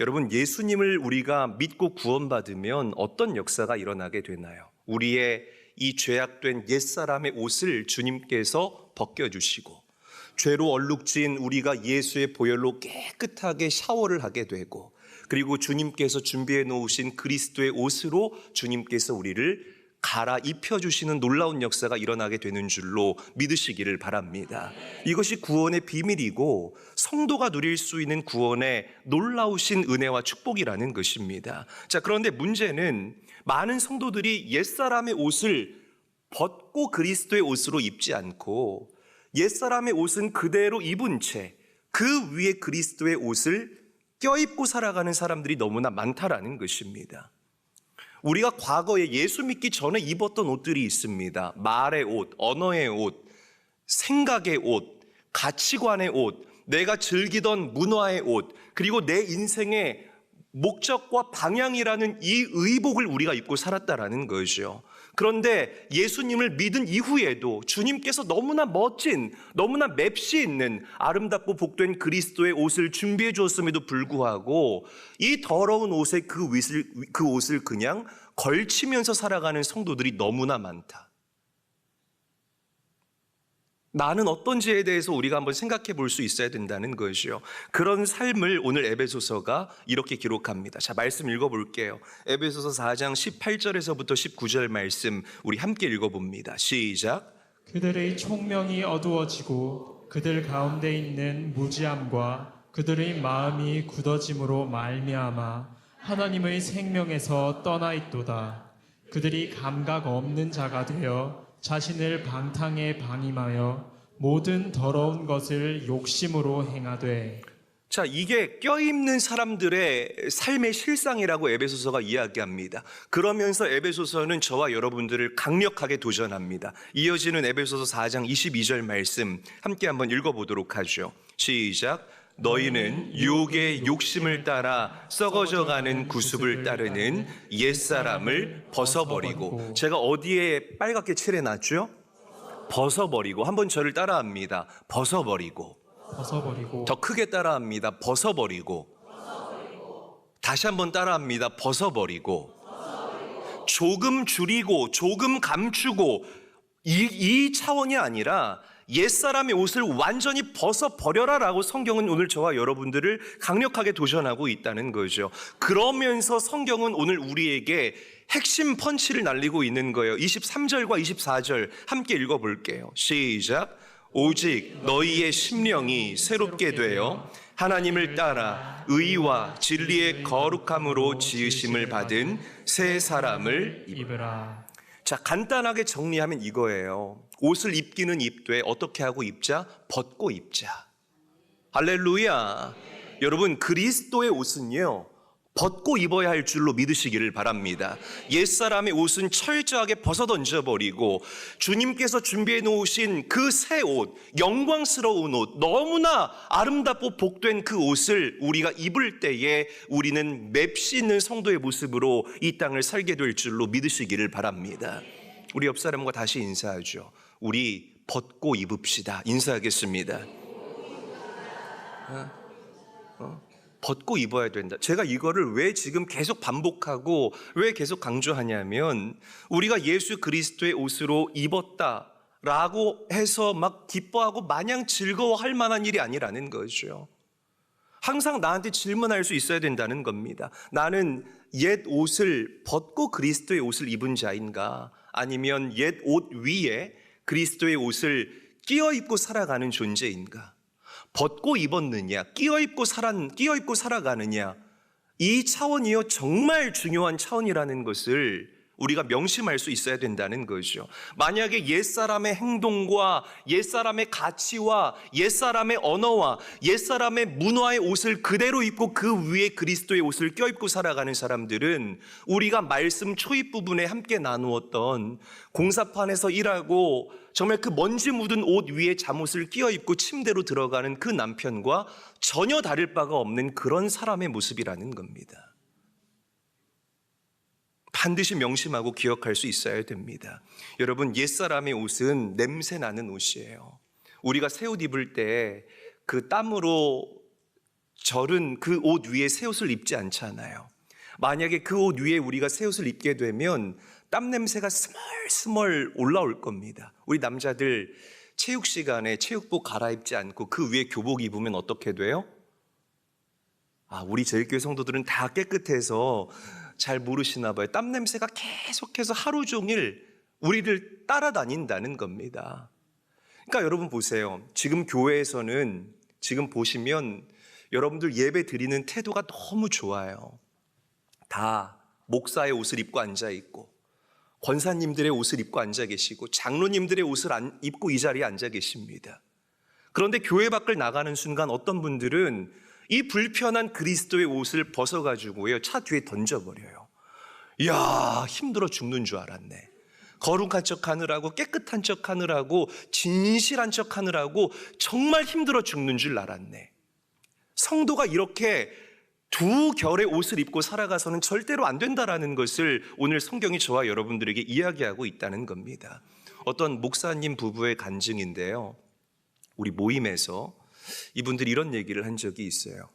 여러분, 예수님을 우리가 믿고 구원받으면 어떤 역사가 일어나게 되나요? 우리의 이 죄악된 옛사람의 옷을 주님께서 벗겨주시고, 죄로 얼룩진 우리가 예수의 보혈로 깨끗하게 샤워를 하게 되고, 그리고 주님께서 준비해 놓으신 그리스도의 옷으로 주님께서 우리를 갈아 입혀주시는 놀라운 역사가 일어나게 되는 줄로 믿으시기를 바랍니다. 이것이 구원의 비밀이고 성도가 누릴 수 있는 구원의 놀라우신 은혜와 축복이라는 것입니다. 자, 그런데 문제는 많은 성도들이 옛사람의 옷을 벗고 그리스도의 옷으로 입지 않고 옛사람의 옷은 그대로 입은 채 그 위에 그리스도의 옷을 껴입고 살아가는 사람들이 너무나 많다라는 것입니다. 우리가 과거에 예수 믿기 전에 입었던 옷들이 있습니다. 말의 옷, 언어의 옷, 생각의 옷, 가치관의 옷, 내가 즐기던 문화의 옷, 그리고 내 인생의 목적과 방향이라는 이 의복을 우리가 입고 살았다라는 거죠. 그런데 예수님을 믿은 이후에도 주님께서 너무나 멋진, 너무나 맵시 있는 아름답고 복된 그리스도의 옷을 준비해 주었음에도 불구하고 이 더러운 옷에 그 옷을, 그 옷을 그냥 걸치면서 살아가는 성도들이 너무나 많다. 나는 어떤지에 대해서 우리가 한번 생각해 볼 수 있어야 된다는 것이요. 그런 삶을 오늘 에베소서가 이렇게 기록합니다. 자, 말씀 읽어 볼게요. 에베소서 4장 18절에서부터 19절 말씀 우리 함께 읽어 봅니다. 시작. 그들의 총명이 어두워지고 그들 가운데 있는 무지함과 그들의 마음이 굳어짐으로 말미암아 하나님의 생명에서 떠나 있도다. 그들이 감각 없는 자가 되어 자신을 방탕에 방임하여 모든 더러운 것을 욕심으로 행하되 자, 이게 껴입는 사람들의 삶의 실상이라고 에베소서가 이야기합니다. 그러면서 에베소서는 저와 여러분들을 강력하게 도전합니다. 이어지는 에베소서 4장 22절 말씀 함께 한번 읽어보도록 하죠. 시작. 너희는 유혹의 욕심을 따라 썩어져 가는 구습을 따르는 옛사람을 벗어버리고 제가 어디에 빨갛게 칠해놨죠? 벗어버리고 한번 저를 따라합니다. 벗어버리고 벗어버리고 더 크게 따라합니다. 벗어버리고. 다시 한번 따라합니다. 벗어버리고. 조금 줄이고, 조금 감추고, 이, 이 차원이 아니라 옛사람의 옷을 완전히 벗어버려라 라고 성경은 오늘 저와 여러분들을 강력하게 도전하고 있다는 거죠. 그러면서 성경은 오늘 우리에게 핵심 펀치를 날리고 있는 거예요. 23절과 24절 함께 읽어볼게요. 시작. 오직 너희의 심령이 새롭게 되어 하나님을 따라 의와 진리의 거룩함으로 지으심을 받은 새 사람을 입- 입으라. 자, 간단하게 정리하면 이거예요. 옷을 입기는 입되 어떻게 하고 입자? 벗고 입자. 할렐루야. 여러분, 그리스도의 옷은요. 벗고 입어야 할 줄로 믿으시기를 바랍니다. 옛사람의 옷은 철저하게 벗어 던져버리고 주님께서 준비해 놓으신 그 새 옷, 영광스러운 옷, 너무나 아름답고 복된 그 옷을 우리가 입을 때에 우리는 맵시 있는 성도의 모습으로 이 땅을 살게 될 줄로 믿으시기를 바랍니다. 우리 옆 사람과 다시 인사하죠. 우리 벗고 입읍시다. 인사하겠습니다. 벗고 입어야 된다. 제가 이거를 왜 지금 계속 반복하고 왜 계속 강조하냐면 우리가 예수 그리스도의 옷으로 입었다. 라고 해서 막 기뻐하고 마냥 즐거워할 만한 일이 아니라는 거죠. 항상 나한테 질문할 수 있어야 된다는 겁니다. 나는 옛 옷을 벗고 그리스도의 옷을 입은 자인가? 아니면 옛 옷 위에 그리스도의 옷을 끼어 입고 살아가는 존재인가? 벗고 입었느냐, 끼어 입고 살아, 끼어 입고 살아가느냐, 이 차원이요, 정말 중요한 차원이라는 것을 우리가 명심할 수 있어야 된다는 거죠. 만약에 옛사람의 행동과 옛사람의 가치와 옛사람의 언어와 옛사람의 문화의 옷을 그대로 입고 그 위에 그리스도의 옷을 껴입고 살아가는 사람들은 우리가 말씀 초입 부분에 함께 나누었던 공사판에서 일하고 정말 그 먼지 묻은 옷 위에 잠옷을 끼어 입고 침대로 들어가는 그 남편과 전혀 다를 바가 없는 그런 사람의 모습이라는 겁니다. 반드시 명심하고 기억할 수 있어야 됩니다. 여러분, 옛사람의 옷은 냄새 나는 옷이에요. 우리가 새 옷 입을 때 그 땀으로 절은 그 옷 위에 새 옷을 입지 않잖아요. 만약에 그 옷 위에 우리가 새 옷을 입게 되면 땀 냄새가 스멀스멀 올라올 겁니다. 우리 남자들 체육 시간에 체육복 갈아입지 않고 그 위에 교복 입으면 어떻게 돼요? 아, 우리 제일교회 성도들은 다 깨끗해서 잘 모르시나 봐요. 땀 냄새가 계속해서 하루 종일 우리를 따라다닌다는 겁니다. 그러니까 여러분 보세요. 지금 교회에서는 지금 보시면 여러분들 예배 드리는 태도가 너무 좋아요. 다 목사의 옷을 입고 앉아 있고 권사님들의 옷을 입고 앉아 계시고 장로님들의 옷을 안- 입고 이 자리에 앉아 계십니다. 그런데 교회 밖을 나가는 순간 어떤 분들은 이 불편한 그리스도의 옷을 벗어가지고요 차 뒤에 던져버려요. 이야 힘들어 죽는 줄 알았네. 거룩한 척 하느라고 깨끗한 척 하느라고 진실한 척 하느라고 정말 힘들어 죽는 줄 알았네. 성도가 이렇게 두 결의 옷을 입고 살아가서는 절대로 안 된다라는 것을 오늘 성경이 저와 여러분들에게 이야기하고 있다는 겁니다. 어떤 목사님 부부의 간증인데요. 우리 모임에서 이분들이 이런 얘기를 한 적이 있어요.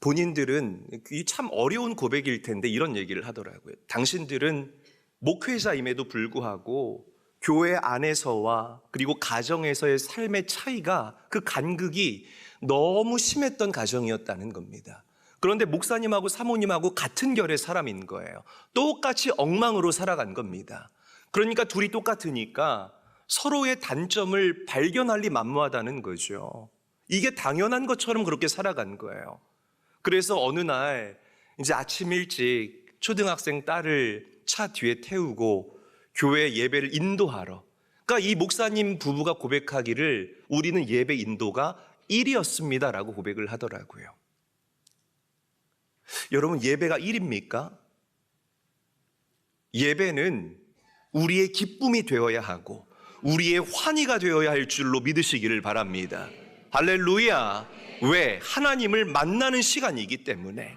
본인들은 이참 어려운 고백일 텐데 이런 얘기를 하더라고요. 당신들은 목회자임에도 불구하고 교회 안에서와 그리고 가정에서의 삶의 차이가 그 간극이 너무 심했던 가정이었다는 겁니다. 그런데 목사님하고 사모님하고 같은 결의 사람인 거예요. 똑같이 엉망으로 살아간 겁니다. 그러니까 둘이 똑같으니까 서로의 단점을 발견할 리 만무하다는 거죠. 이게 당연한 것처럼 그렇게 살아간 거예요. 그래서 어느 날 이제 아침 일찍 초등학생 딸을 차 뒤에 태우고 교회 예배를 인도하러. 그러니까 이 목사님 부부가 고백하기를 우리는 예배 인도가 1이었습니다라고 고백을 하더라고요. 여러분 예배가 1입니까? 예배는 우리의 기쁨이 되어야 하고 우리의 환희가 되어야 할 줄로 믿으시기를 바랍니다. 할렐루야. 왜? 하나님을 만나는 시간이기 때문에.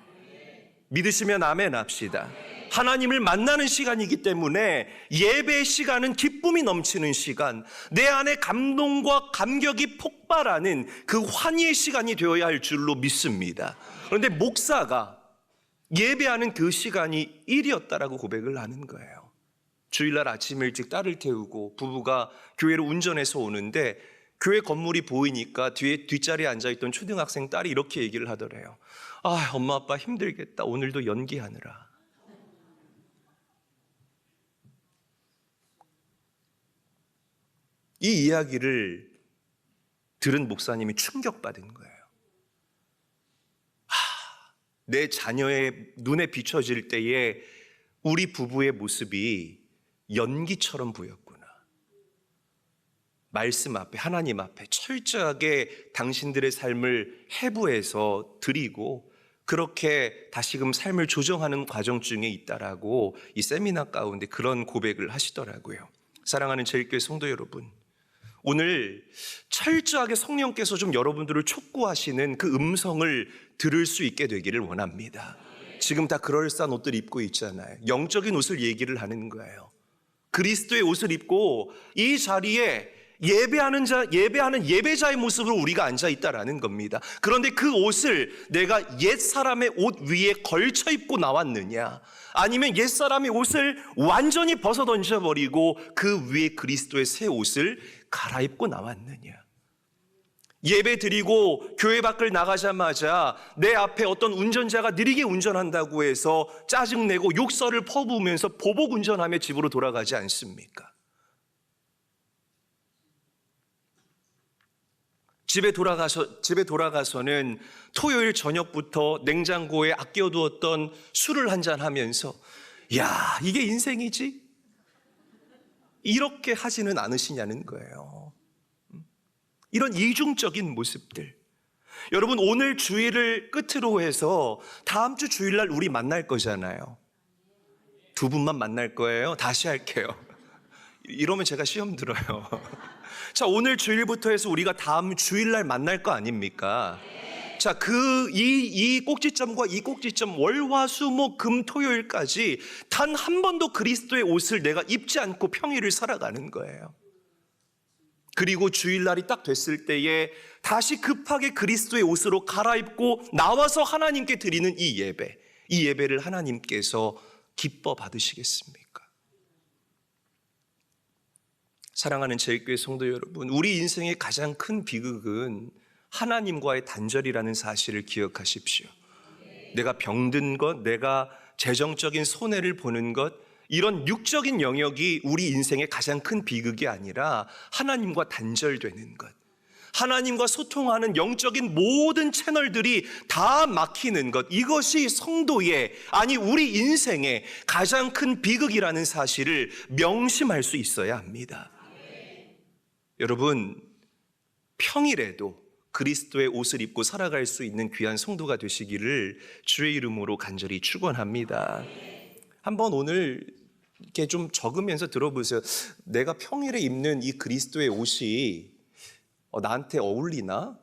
믿으시면 아멘 합시다. 하나님을 만나는 시간이기 때문에 예배의 시간은 기쁨이 넘치는 시간, 내 안에 감동과 감격이 폭발하는 그 환희의 시간이 되어야 할 줄로 믿습니다. 그런데 목사가 예배하는 그 시간이 일이었다라고 고백을 하는 거예요. 주일날 아침 일찍 딸을 태우고 부부가 교회를 운전해서 오는데 교회 건물이 보이니까 뒤에 뒷자리에 앉아 있던 초등학생 딸이 이렇게 얘기를 하더래요. 아, 엄마 아빠 힘들겠다. 오늘도 연기하느라. 이 이야기를 들은 목사님이 충격받은 거예요. 하, 내 자녀의 눈에 비춰질 때에 우리 부부의 모습이 연기처럼 보였구나. 말씀 앞에, 하나님 앞에 철저하게 당신들의 삶을 해부해서 드리고 그렇게 다시금 삶을 조정하는 과정 중에 있다라고 이 세미나 가운데 그런 고백을 하시더라고요. 사랑하는 제일교회 성도 여러분. 오늘 철저하게 성령께서 좀 여러분들을 촉구하시는 그 음성을 들을 수 있게 되기를 원합니다. 지금 다 그럴싸한 옷들 입고 있잖아요. 영적인 옷을 얘기를 하는 거예요. 그리스도의 옷을 입고 이 자리에 예배하는 자, 예배하는 예배자의 모습으로 우리가 앉아 있다라는 겁니다. 그런데 그 옷을 내가 옛 사람의 옷 위에 걸쳐 입고 나왔느냐? 아니면 옛 사람의 옷을 완전히 벗어 던져 버리고 그 위에 그리스도의 새 옷을 갈아입고 나왔느냐? 예배 드리고 교회 밖을 나가자마자 내 앞에 어떤 운전자가 느리게 운전한다고 해서 짜증내고 욕설을 퍼부으면서 보복 운전하며 집으로 돌아가지 않습니까? 집에 돌아가서 집에 돌아가서는 토요일 저녁부터 냉장고에 아껴 두었던 술을 한 잔 하면서 야 이게 인생이지 이렇게 하지는 않으시냐는 거예요. 이런 이중적인 모습들. 여러분 오늘 주일을 끝으로 해서 다음 주 주일날 우리 만날 거잖아요. 두 분만 만날 거예요. 다시 할게요. 이러면 제가 시험 들어요. 자, 오늘 주일부터 해서 우리가 다음 주일날 만날 거 아닙니까? 자, 그, 이, 이 꼭지점과 이 꼭지점, 월, 화, 수, 목, 금, 토요일까지 단 한 번도 그리스도의 옷을 내가 입지 않고 평일을 살아가는 거예요. 그리고 주일날이 딱 됐을 때에 다시 급하게 그리스도의 옷으로 갈아입고 나와서 하나님께 드리는 이 예배, 이 예배를 하나님께서 기뻐 받으시겠습니까? 사랑하는 제일교회 성도 여러분, 우리 인생의 가장 큰 비극은 하나님과의 단절이라는 사실을 기억하십시오. 내가 병든 것, 내가 재정적인 손해를 보는 것, 이런 육적인 영역이 우리 인생의 가장 큰 비극이 아니라 하나님과 단절되는 것. 하나님과 소통하는 영적인 모든 채널들이 다 막히는 것. 이것이 성도의, 아니, 우리 인생의 가장 큰 비극이라는 사실을 명심할 수 있어야 합니다. 여러분, 평일에도 그리스도의 옷을 입고 살아갈 수 있는 귀한 성도가 되시기를 주의 이름으로 간절히 축원합니다. 한번 오늘 이렇게 좀 적으면서 들어보세요. 내가 평일에 입는 이 그리스도의 옷이 어, 나한테 어울리나?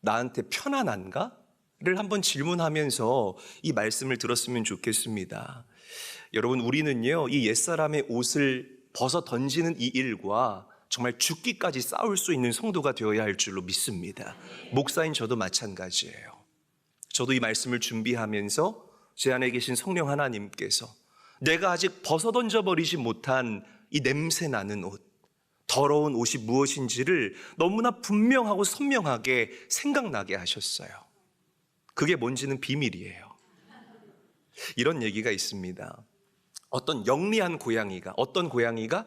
나한테 편안한가? 를 한번 질문하면서 이 말씀을 들었으면 좋겠습니다. 여러분, 우리는요, 이 옛사람의 옷을 벗어 던지는 이 일과 정말 죽기까지 싸울 수 있는 성도가 되어야 할 줄로 믿습니다. 목사인 저도 마찬가지예요. 저도 이 말씀을 준비하면서 제 안에 계신 성령 하나님께서 내가 아직 벗어 던져 버리지 못한 이 냄새 나는 옷, 더러운 옷이 무엇인지를 너무나 분명하고 선명하게 생각나게 하셨어요. 그게 뭔지는 비밀이에요. 이런 얘기가 있습니다. 어떤 영리한 고양이가, 어떤 고양이가?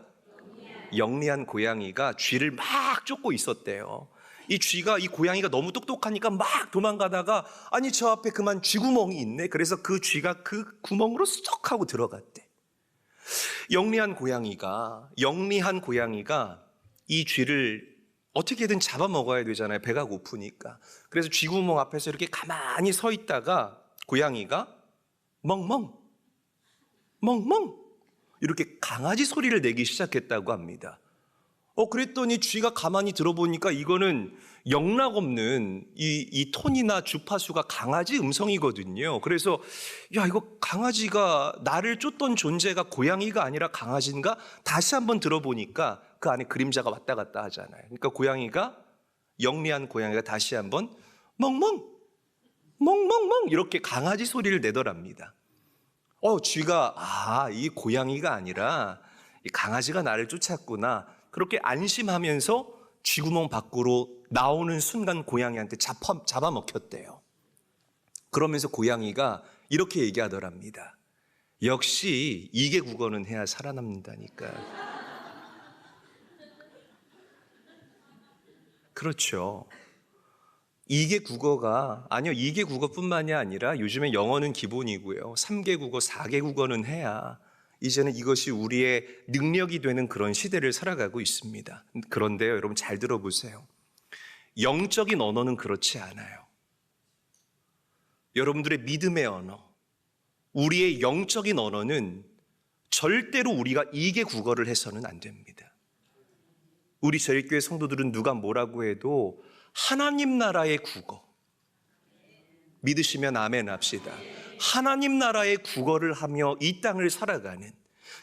영리한 고양이가 쥐를 막 쫓고 있었대요. 이 쥐가 이 고양이가 너무 똑똑하니까 막 도망가다가 아니 저 앞에 그만 쥐구멍이 있네. 그래서 그 쥐가 그 구멍으로 쏙 하고 들어갔대. 영리한 고양이가 영리한 고양이가 이 쥐를 어떻게든 잡아먹어야 되잖아요. 배가 고프니까. 그래서 쥐구멍 앞에서 이렇게 가만히 서 있다가 고양이가 멍멍 멍멍 이렇게 강아지 소리를 내기 시작했다고 합니다. 어, 그랬더니 쥐가 가만히 들어보니까 이거는 영락 없는 이, 이 톤이나 주파수가 강아지 음성이거든요. 그래서, 야, 이거 강아지가 나를 쫓던 존재가 고양이가 아니라 강아지인가? 다시 한번 들어보니까 그 안에 그림자가 왔다 갔다 하잖아요. 그러니까 고양이가, 영리한 고양이가 다시 한번 멍멍, 멍멍멍 이렇게 강아지 소리를 내더랍니다. 어, 쥐가, 아, 이 고양이가 아니라 이 강아지가 나를 쫓았구나. 그렇게 안심하면서 쥐구멍 밖으로 나오는 순간 고양이한테 잡아, 잡아먹혔대요. 그러면서 고양이가 이렇게 얘기하더랍니다. 역시 이게 국어는 해야 살아남는다니까. 그렇죠. 이게 국어가 아니요 이게 국어뿐만이 아니라 요즘에 영어는 기본이고요. 3개 국어, 4개 국어는 해야 이제는 이것이 우리의 능력이 되는 그런 시대를 살아가고 있습니다. 그런데요, 여러분 잘 들어보세요. 영적인 언어는 그렇지 않아요. 여러분들의 믿음의 언어, 우리의 영적인 언어는 절대로 우리가 이게 국어를 해서는 안 됩니다. 우리 저희교회 성도들은 누가 뭐라고 해도 하나님 나라의 국어. 믿으시면 아멘 합시다. 하나님 나라의 국어를 하며 이 땅을 살아가는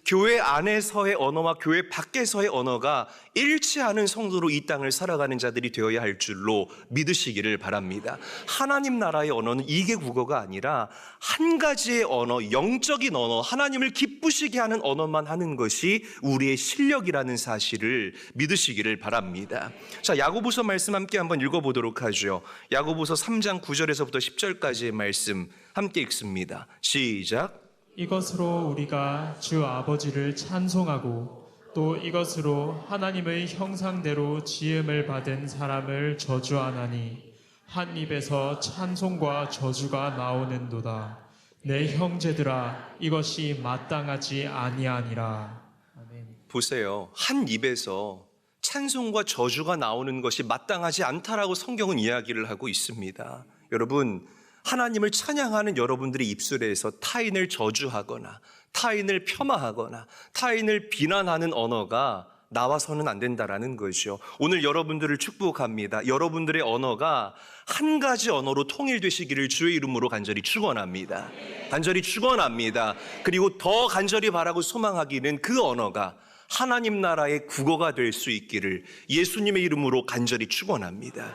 교회 안에서의 언어와 교회 밖에서의 언어가 일치하는 성도로 이 땅을 살아가는 자들이 되어야 할 줄로 믿으시기를 바랍니다. 하나님 나라의 언어는 이게 국어가 아니라 한 가지의 언어, 영적인 언어, 하나님을 기쁘시게 하는 언어만 하는 것이 우리의 실력이라는 사실을 믿으시기를 바랍니다. 자, 야고보서 말씀 함께 한번 읽어보도록 하죠. 야고보서 3장 9절에서부터 10절까지의 말씀 함께 읽습니다. 시작. 이것으로 우리가 주 아버지를 찬송하고 또 이것으로 하나님의 형상대로 지음을 받은 사람을 저주하나니 한 입에서 찬송과 저주가 나오는도다. 내 형제들아 이것이 마땅하지 아니하니라. 아멘. 보세요. 한 입에서 찬송과 저주가 나오는 것이 마땅하지 않다라고 성경은 이야기를 하고 있습니다. 여러분, 하나님을 찬양하는 여러분들의 입술에서 타인을 저주하거나 타인을 폄하하거나 타인을 비난하는 언어가 나와서는 안 된다라는 것이죠. 오늘 여러분들을 축복합니다. 여러분들의 언어가 한 가지 언어로 통일되시기를 주의 이름으로 간절히 축원합니다. 간절히 축원합니다. 그리고 더 간절히 바라고 소망하기는 그 언어가 하나님 나라의 국어가 될 수 있기를 예수님의 이름으로 간절히 축원합니다.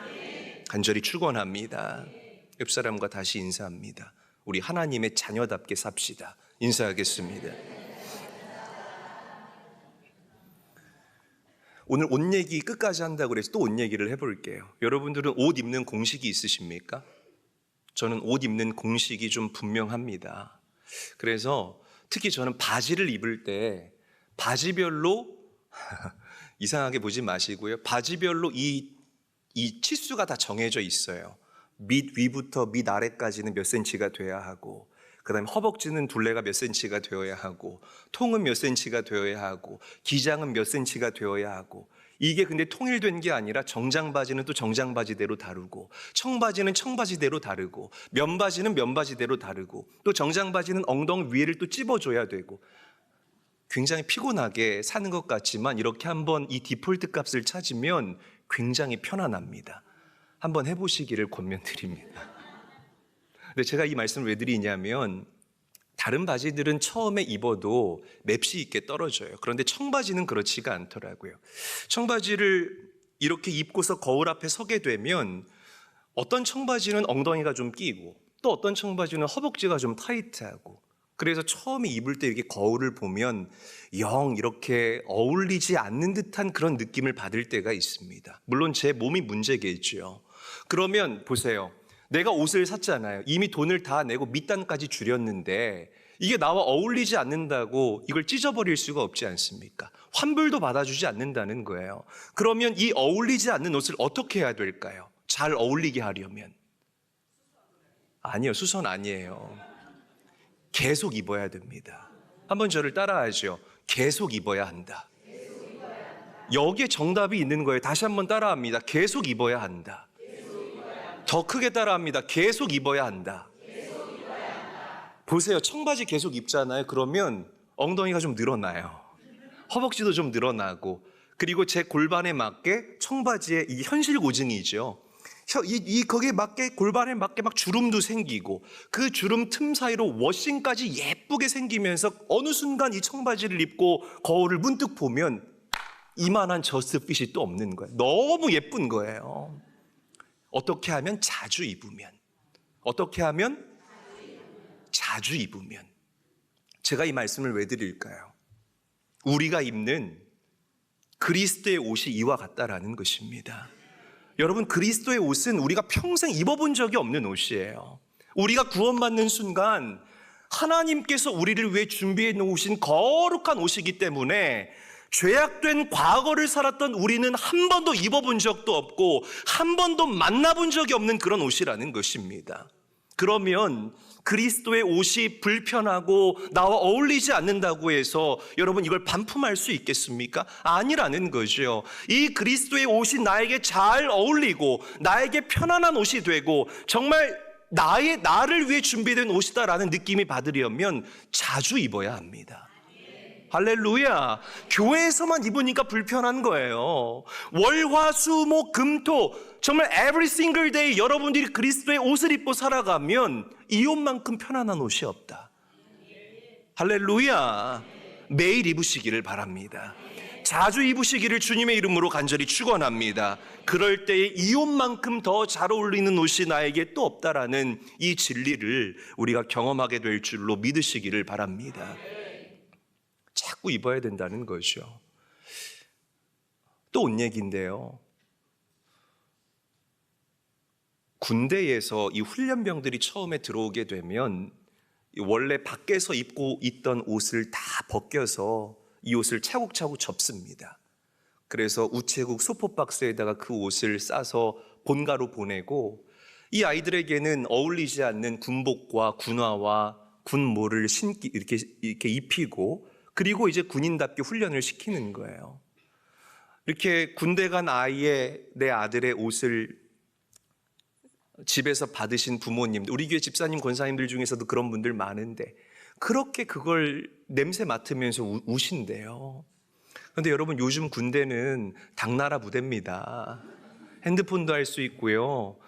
간절히 축원합니다. 옆 사람과 다시 인사합니다. 우리 하나님의 자녀답게 삽시다. 인사하겠습니다. 오늘 옷 얘기 끝까지 한다고 그래서 또 옷 얘기를 해볼게요. 여러분들은 옷 입는 공식이 있으십니까? 저는 옷 입는 공식이 좀 분명합니다. 그래서 특히 저는 바지를 입을 때 바지별로 이상하게 보지 마시고요. 바지별로 이, 이 치수가 다 정해져 있어요. 밑 위부터 밑 아래까지는 몇 센치가 돼야 하고, 그 다음에 허벅지는 둘레가 몇 센치가 되어야 하고, 통은 몇 센치가 되어야 하고, 기장은 몇 센치가 되어야 하고, 이게 근데 통일된 게 아니라 정장 바지는 또 정장 바지대로 다르고, 청바지는 청바지대로 다르고, 면바지는 면바지대로 다르고, 또 정장 바지는 엉덩이 위를 또 찝어줘야 되고, 굉장히 피곤하게 사는 것 같지만 이렇게 한번 이 디폴트 값을 찾으면 굉장히 편안합니다. 한번 해보시기를 권면드립니다. 근데 제가 이 말씀을 왜 드리냐면 다른 바지들은 처음에 입어도 맵시 있게 떨어져요. 그런데 청바지는 그렇지가 않더라고요. 청바지를 이렇게 입고서 거울 앞에 서게 되면 어떤 청바지는 엉덩이가 좀 끼고 또 어떤 청바지는 허벅지가 좀 타이트하고 그래서 처음에 입을 때 이렇게 거울을 보면 영 이렇게 어울리지 않는 듯한 그런 느낌을 받을 때가 있습니다. 물론 제 몸이 문제겠죠. 그러면 보세요. 내가 옷을 샀잖아요. 이미 돈을 다 내고 밑단까지 줄였는데 이게 나와 어울리지 않는다고 이걸 찢어버릴 수가 없지 않습니까? 환불도 받아주지 않는다는 거예요. 그러면 이 어울리지 않는 옷을 어떻게 해야 될까요? 잘 어울리게 하려면. 아니요, 수선 아니에요. 계속 입어야 됩니다. 한번 저를 따라하죠. 계속 입어야 한다. 여기에 정답이 있는 거예요. 다시 한번 따라합니다. 계속 입어야 한다. 더 크게 따라합니다. 계속 입어야 한다. 보세요. 청바지 계속 입잖아요. 그러면 엉덩이가 좀 늘어나요. 허벅지도 좀 늘어나고 그리고 제 골반에 맞게 청바지에 이 현실 고증이죠. 혀- 이, 이 거기에 맞게 골반에 맞게 막 주름도 생기고 그 주름 틈 사이로 워싱까지 예쁘게 생기면서 어느 순간 이 청바지를 입고 거울을 문득 보면 이만한 저스트핏이 또 없는 거예요. 너무 예쁜 거예요. 어떻게 하면 자주 입으면 어떻게 하면 자주 입으면 제가 이 말씀을 왜 드릴까요? 우리가 입는 그리스도의 옷이 이와 같다라는 것입니다. 여러분 그리스도의 옷은 우리가 평생 입어본 적이 없는 옷이에요. 우리가 구원받는 순간 하나님께서 우리를 위해 준비해 놓으신 거룩한 옷이기 때문에 죄악된 과거를 살았던 우리는 한 번도 입어본 적도 없고 한 번도 만나본 적이 없는 그런 옷이라는 것입니다. 그러면 그리스도의 옷이 불편하고 나와 어울리지 않는다고 해서 여러분 이걸 반품할 수 있겠습니까? 아니라는 거죠. 이 그리스도의 옷이 나에게 잘 어울리고 나에게 편안한 옷이 되고 정말 나의 나를 위해 준비된 옷이다라는 느낌이 받으려면 자주 입어야 합니다. 할렐루야. 교회에서만 입으니까 불편한 거예요. 월화 수목 금토 정말 every single day 여러분들이 그리스도의 옷을 입고 살아가면 이 옷만큼 편안한 옷이 없다. 할렐루야. 매일 입으시기를 바랍니다. 자주 입으시기를 주님의 이름으로 간절히 축원합니다. 그럴 때에 이 옷만큼 더 잘 어울리는 옷이 나에게 또 없다라는 이 진리를 우리가 경험하게 될 줄로 믿으시기를 바랍니다. 자꾸 입어야 된다는 거죠. 또옷 얘기인데요. 군대에서 이 훈련병들이 처음에 들어오게 되면 원래 밖에서 입고 있던 옷을 다 벗겨서 이 옷을 차곡차곡 접습니다. 그래서 우체국 소포박스에다가 그 옷을 싸서 본가로 보내고 이 아이들에게는 어울리지 않는 군복과 군화와 군모를 신기 이렇게 이렇게 입히고 그리고 이제 군인답게 훈련을 시키는 거예요. 이렇게 군대 간 아이의 내 아들의 옷을 집에서 받으신 부모님들, 우리 교회 집사님, 권사님들 중에서도 그런 분들 많은데 그렇게 그걸 냄새 맡으면서 우, 우신대요. 그런데 여러분 요즘 군대는 당나라 부대입니다. 핸드폰도 할 수 있고요.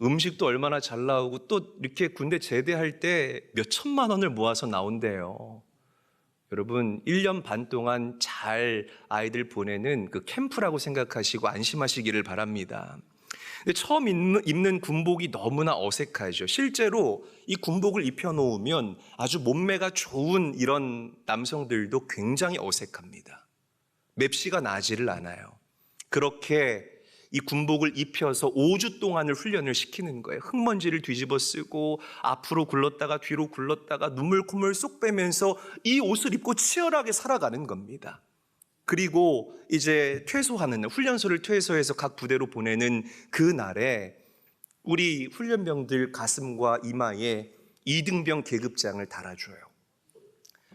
음식도 얼마나 잘 나오고 또 이렇게 군대 제대할 때 몇 천만 원을 모아서 나온대요. 여러분 1년 반 동안 잘 아이들 보내는 그 캠프라고 생각하시고 안심하시기를 바랍니다. 처음 입는, 입는 군복이 너무나 어색하죠. 실제로 이 군복을 입혀놓으면 아주 몸매가 좋은 이런 남성들도 굉장히 어색합니다. 맵시가 나지를 않아요. 그렇게 이 군복을 입혀서 5주 동안을 훈련을 시키는 거예요. 흙먼지를 뒤집어 쓰고 앞으로 굴렀다가 뒤로 굴렀다가 눈물 콧물 쏙 빼면서 이 옷을 입고 치열하게 살아가는 겁니다. 그리고 이제 퇴소하는 날, 훈련소를 퇴소해서 각 부대로 보내는 그 날에 우리 훈련병들 가슴과 이마에 이등병 계급장을 달아줘요.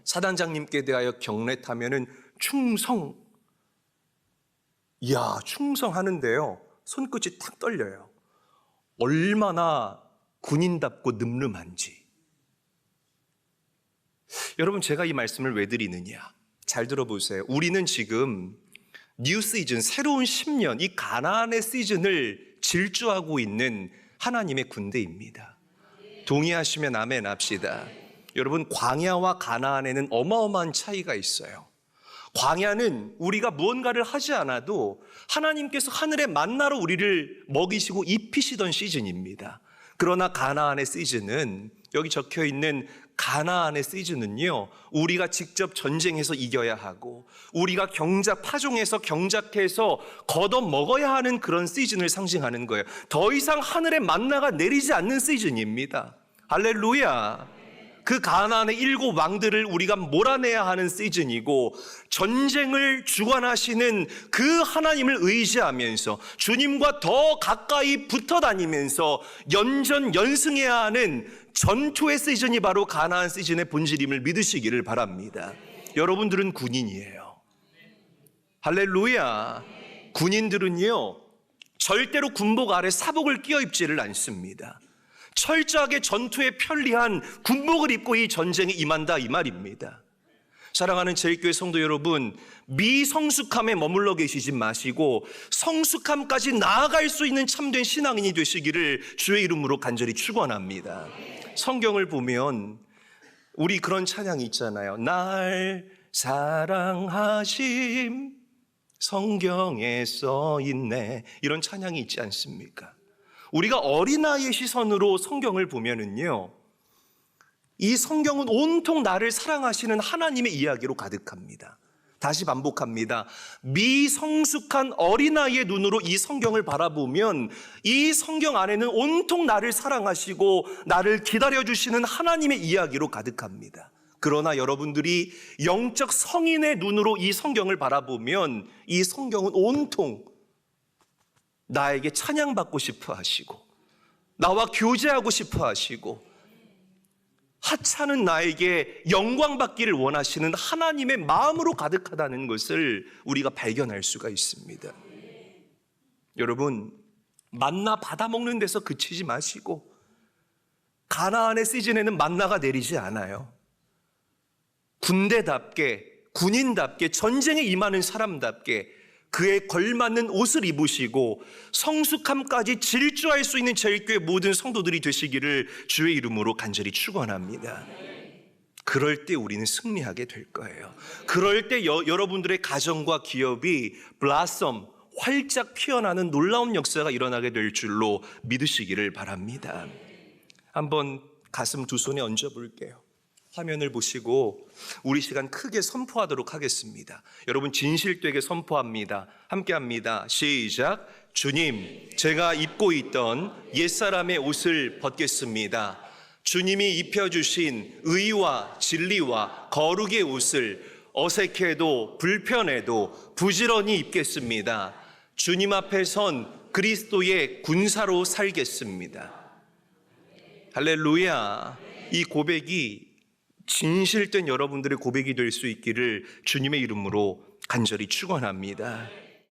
사단장님께 대하여 경례 타면은 충성. 이야, 충성하는데요. 손끝이 탁 떨려요. 얼마나 군인답고 늠름한지. 여러분, 제가 이 말씀을 왜 드리느냐? 잘 들어보세요. 우리는 지금 뉴 시즌, 새로운 10년, 이 가나안의 시즌을 질주하고 있는 하나님의 군대입니다. 동의하시면 아멘 합시다. 여러분, 광야와 가나안에는 어마어마한 차이가 있어요. 광야는 우리가 무언가를 하지 않아도 하나님께서 하늘의 만나로 우리를 먹이시고 입히시던 시즌입니다. 그러나 가나안의 시즌은 여기 적혀 있는 가나안의 시즌은요, 우리가 직접 전쟁해서 이겨야 하고, 우리가 경작, 파종해서 경작해서 걷어 먹어야 하는 그런 시즌을 상징하는 거예요. 더 이상 하늘의 만나가 내리지 않는 시즌입니다. 할렐루야. 그 가나안의 일곱 왕들을 우리가 몰아내야 하는 시즌이고 전쟁을 주관하시는 그 하나님을 의지하면서 주님과 더 가까이 붙어 다니면서 연전 연승해야 하는 전투의 시즌이 바로 가나안 시즌의 본질임을 믿으시기를 바랍니다. 여러분들은 군인이에요. 할렐루야. 군인들은요 절대로 군복 아래 사복을 끼어 입지를 않습니다. 철저하게 전투에 편리한 군복을 입고 이 전쟁에 임한다 이 말입니다. 사랑하는 제일교회 성도 여러분, 미성숙함에 머물러 계시지 마시고 성숙함까지 나아갈 수 있는 참된 신앙인이 되시기를 주의 이름으로 간절히 축원합니다. 성경을 보면 우리 그런 찬양이 있잖아요. 날 사랑하심 성경에 써 있네. 이런 찬양이 있지 않습니까? 우리가 어린아이의 시선으로 성경을 보면은요, 이 성경은 온통 나를 사랑하시는 하나님의 이야기로 가득합니다. 다시 반복합니다. 미성숙한 어린아이의 눈으로 이 성경을 바라보면 이 성경 안에는 온통 나를 사랑하시고 나를 기다려주시는 하나님의 이야기로 가득합니다. 그러나 여러분들이 영적 성인의 눈으로 이 성경을 바라보면 이 성경은 온통 나에게 찬양받고 싶어 하시고, 나와 교제하고 싶어 하시고, 하찮은 나에게 영광받기를 원하시는 하나님의 마음으로 가득하다는 것을 우리가 발견할 수가 있습니다. 여러분, 만나 받아먹는 데서 그치지 마시고, 가나안의 시즌에는 만나가 내리지 않아요. 군대답게, 군인답게, 전쟁에 임하는 사람답게, 그에 걸맞는 옷을 입으시고 성숙함까지 질주할 수 있는 제일교회 모든 성도들이 되시기를 주의 이름으로 간절히 축원합니다. 그럴 때 우리는 승리하게 될 거예요. 그럴 때 여, 여러분들의 가정과 기업이 블라썸 활짝 피어나는 놀라운 역사가 일어나게 될 줄로 믿으시기를 바랍니다. 한번 가슴 두 손에 얹어 볼게요. 화면을 보시고 우리 시간 크게 선포하도록 하겠습니다. 여러분 진실되게 선포합니다. 함께 합니다. 시작. 주님, 제가 입고 있던 옛사람의 옷을 벗겠습니다. 주님이 입혀주신 의와 진리와 거룩의 옷을 어색해도 불편해도 부지런히 입겠습니다. 주님 앞에 선 그리스도의 군사로 살겠습니다. 할렐루야. 이 고백이 진실된 여러분들의 고백이 될 수 있기를 주님의 이름으로 간절히 축원합니다.